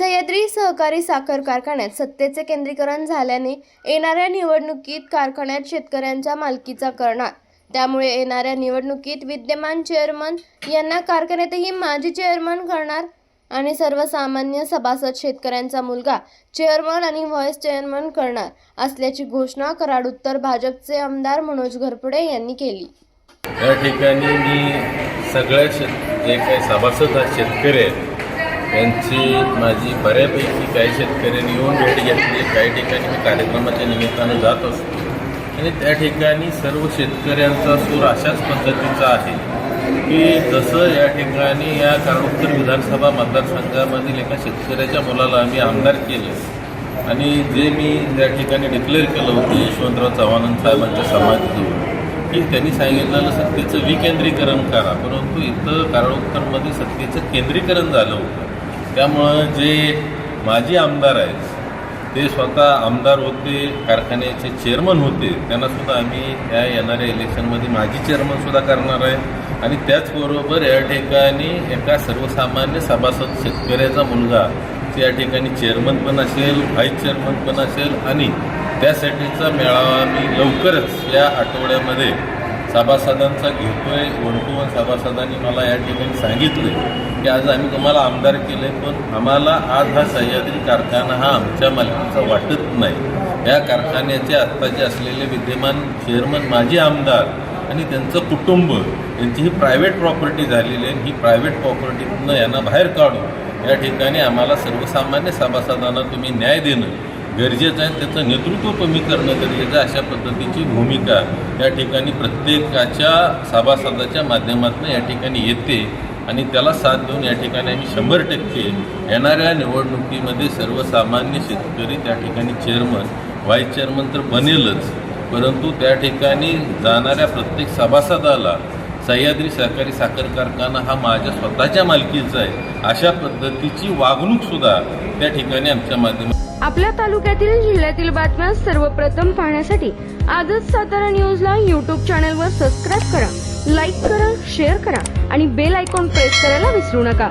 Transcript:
सह्याद्री सहकारी साखर कारखान्यात सत्तेचे केंद्रीकरण झाल्याने येणाऱ्या निवडणुकीत कारखान्यात शेतकऱ्यांच्या मालकीचा करणार. त्यामुळे येणाऱ्या निवडणुकीत विद्यमान चेअरमन यांना कारखान्यातही माजी चेअरमन करणार आणि सर्वसामान्य सभासद शेतकऱ्यांचा मुलगा चेअरमन आणि व्हाईस चेअरमन करणार असल्याची घोषणा कराड उत्तर भाजपचे आमदार मनोज घरपुडे यांनी केली. या ठिकाणी मी सगळ्या शेत जे काही सभासद शेतकरी आहेत त्यांची माझी बऱ्यापैकी काही शेतकऱ्यांनी येऊन भेट घेतली. काही ठिकाणी मी कार्यक्रमाच्या निमित्तानं जात असतो. आणि त्या ठिकाणी सर्व शेतकऱ्यांचा सूर अशाच पद्धतीचा आहे की जसं या ठिकाणी या कारणोत्तर विधानसभा मतदारसंघामधील एका शेतकऱ्याच्या मुलाला आम्ही आमदार केलं. आणि जे मी त्या ठिकाणी डिक्लेअर केलं होतं यशवंतराव चव्हाण साहेबांच्या समाधीजवळ की त्यांनी सांगितलेलं सत्तेचं विकेंद्रीकरण करा. परंतु इथं कारणोत्तरमध्ये सत्तेचं केंद्रीकरण झालं होतं. त्यामुळं जे माजी आमदार आहेत ते स्वतः आमदार होते कारखान्याचे चेअरमन होते त्यांनासुद्धा आम्ही या येणाऱ्या इलेक्शनमध्ये माजी चेअरमनसुद्धा करणार आहे. आणि त्याचबरोबर या ठिकाणी एका सर्वसामान्य सभासद शेतकऱ्याचा मुलगा ते या ठिकाणी चेअरमन पण असेल व्हाईस चेअरमन पण असेल आणि त्यासाठीचा मेळावा मी लवकरच या आठवड्यामध्ये सभासदांचा घेतोय वन टू वन सभासदांनी मला या ठिकाणी सांगितलं की आज आम्ही तुम्हाला आमदार केले पण आम्हाला आज हा सह्याद्री कारखाना हा आमच्या मालकीचा वाटत नाही. या कारखान्याचे आत्ताचे असलेले विद्यमान चेअरमन माजी आमदार आणि त्यांचं कुटुंब यांची ही प्रायव्हेट प्रॉपर्टी झालेली आहे ही प्रायव्हेट प्रॉपर्टीतनं यांना बाहेर काढून या ठिकाणी आम्हाला सर्वसामान्य सभासदांना तुम्ही न्याय देणं गरजेचं आहे त्याचं नेतृत्व कमी करणं गरजेचं आहे अशा पद्धतीची भूमिका या ठिकाणी प्रत्येकाच्या सभासदाच्या माध्यमातून या ठिकाणी येते आणि त्याला साथ देऊन या ठिकाणी आम्ही शंभर टक्के येणाऱ्या निवडणुकीमध्ये सर्वसामान्य शेतकरी त्या ठिकाणी चेअरमन व्हाईस चेअरमन तर बनेलच. परंतु त्या ठिकाणी जाणाऱ्या प्रत्येक सभासदाला सह्याद्री सहकारी साखर कारखाना हा माझ्या स्वतःच्या मालकीचा आहे. अशा पद्धतीची वागणूकसुद्धा त्या ठिकाणी आमच्या माध्यमात आपल्या तालुक्यातील जिल्ह्यातील बातम्या सर्वप्रथम पाहण्यासाठी आजच सातारा न्यूजला यूट्यूब चॅनलवर सबस्क्राईब करा लाईक करा शेअर करा आणि बेल आयकॉन प्रेस करायला विसरू नका.